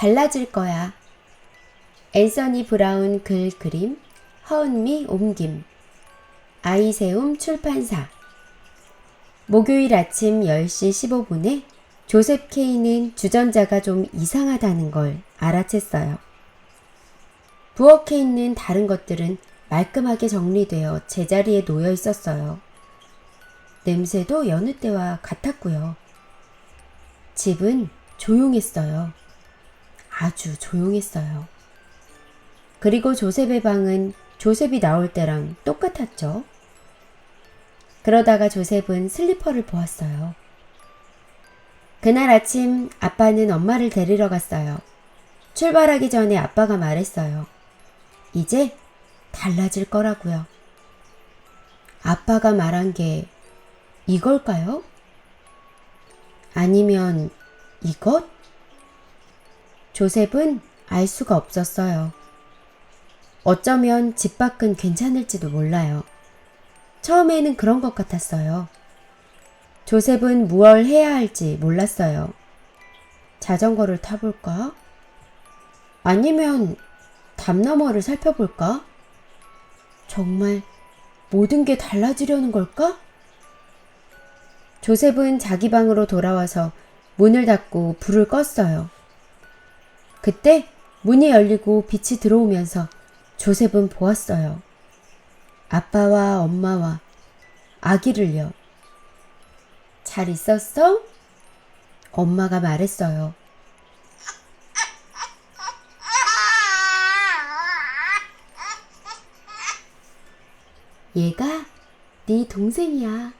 달라질 거야. 앤서니 브라운 글 그림, 허은미 옮김, 아이세움 출판사. 목요일 아침 10시 15분에 조셉 케이는 주전자가 좀 이상하다는 걸 알아챘어요. 부엌에 있는 다른 것들은 말끔하게 정리되어 제자리에 놓여 있었어요. 냄새도 여느 때와 같았고요. 집은 조용했어요. 아주 조용했어요. 그리고 조셉의 방은 조셉이 나올 때랑 똑같았죠. 그러다가 조셉은 슬리퍼를 보았어요. 그날 아침 아빠는 엄마를 데리러 갔어요. 출발하기 전에 아빠가 말했어요. 이제 달라질 거라고요. 아빠가 말한 게 이걸까요? 아니면 이것? 조셉은 알 수가 없었어요. 어쩌면 집 밖은 괜찮을지도 몰라요. 처음에는 그런 것 같았어요. 조셉은 무얼 해야 할지 몰랐어요. 자전거를 타볼까? 아니면 담 너머를 살펴볼까? 정말 모든 게 달라지려는 걸까? 조셉은 자기 방으로 돌아와서 문을 닫고 불을 껐어요. 그때 문이 열리고 빛이 들어오면서 조셉은 보았어요. 아빠와 엄마와 아기를요. 잘 있었어? 엄마가 말했어요. 얘가 네 동생이야.